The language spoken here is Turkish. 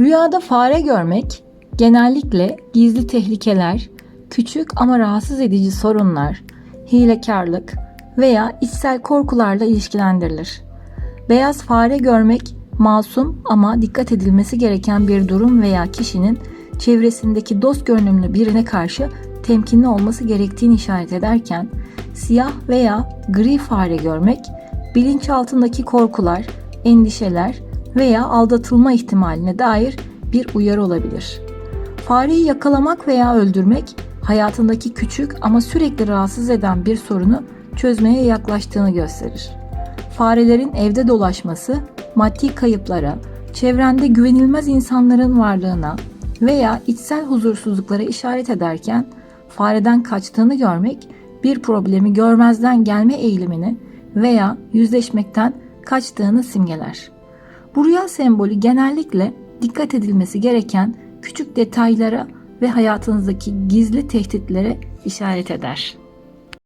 Rüyada fare görmek genellikle gizli tehlikeler, küçük ama rahatsız edici sorunlar, hilekarlık veya içsel korkularla ilişkilendirilir. Beyaz fare görmek masum ama dikkat edilmesi gereken bir durum veya kişinin çevresindeki dost görünümlü birine karşı temkinli olması gerektiğini işaret ederken siyah veya gri fare görmek bilinçaltındaki korkular, endişeler veya aldatılma ihtimaline dair bir uyarı olabilir. Fareyi yakalamak veya öldürmek hayatındaki küçük ama sürekli rahatsız eden bir sorunu çözmeye yaklaştığını gösterir. Farelerin evde dolaşması maddi kayıplara, çevrende güvenilmez insanların varlığına veya içsel huzursuzluklara işaret ederken fareden kaçtığını görmek bir problemi görmezden gelme eğilimini veya yüzleşmekten kaçtığını simgeler. Bu rüya sembolü genellikle dikkat edilmesi gereken küçük detaylara ve hayatınızdaki gizli tehditlere işaret eder.